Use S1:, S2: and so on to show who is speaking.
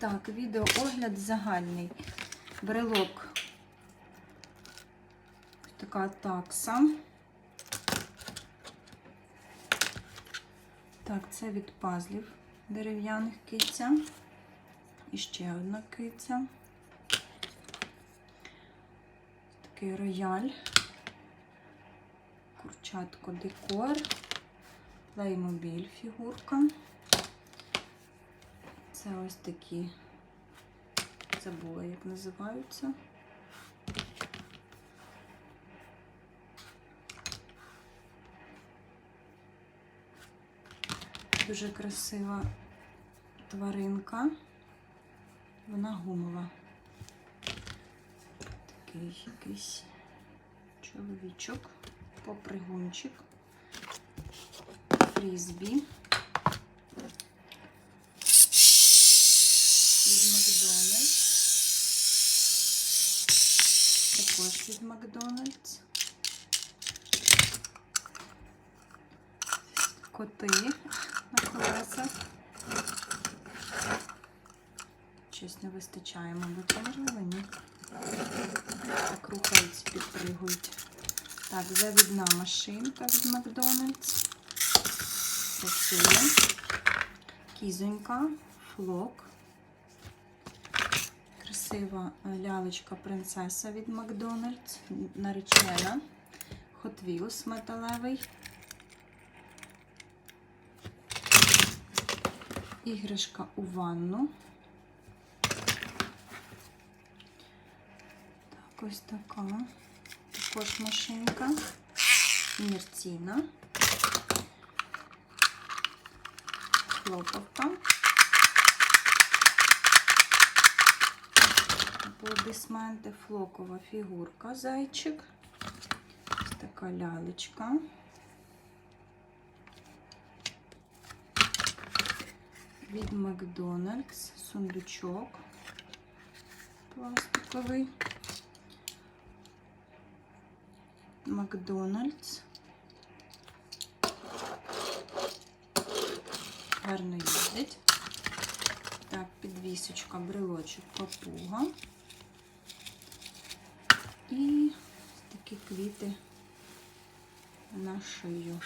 S1: Так, відеоогляд загальний. Брелок. Така такса. Так, це від пазлів дерев'яних киця. І ще одна киця. Такий рояль. Курчатко декор. Плеймобіль фігурка. Це ось такі, забула, як називаються. Дуже красива тваринка. Вона гумова. Такий якийсь чоловічок, попригунчик, фрізбі. від Макдональдс. Також від Макдональдс. Коти на колесах. Щось не вистачає, мабуть, можливо, ні. Так рухаються, підпригують. Так, завідна машинка від Макдональдс. Працює. Кізонька, флок красива лялечка принцеса від Макдональдс, наречена, Hot Wheels металевий. Іграшка у ванну. Так, ось така. Також машинка. Інерційна. Хлоповка. Аплодисменти, флокова фігурка, зайчик. Ось така лялечка. Від Макдональдс, сундучок пластиковий. Макдональдс. Гарно їздить. Так, підвісочка, брелочок, папуга. І такі квіти на шию.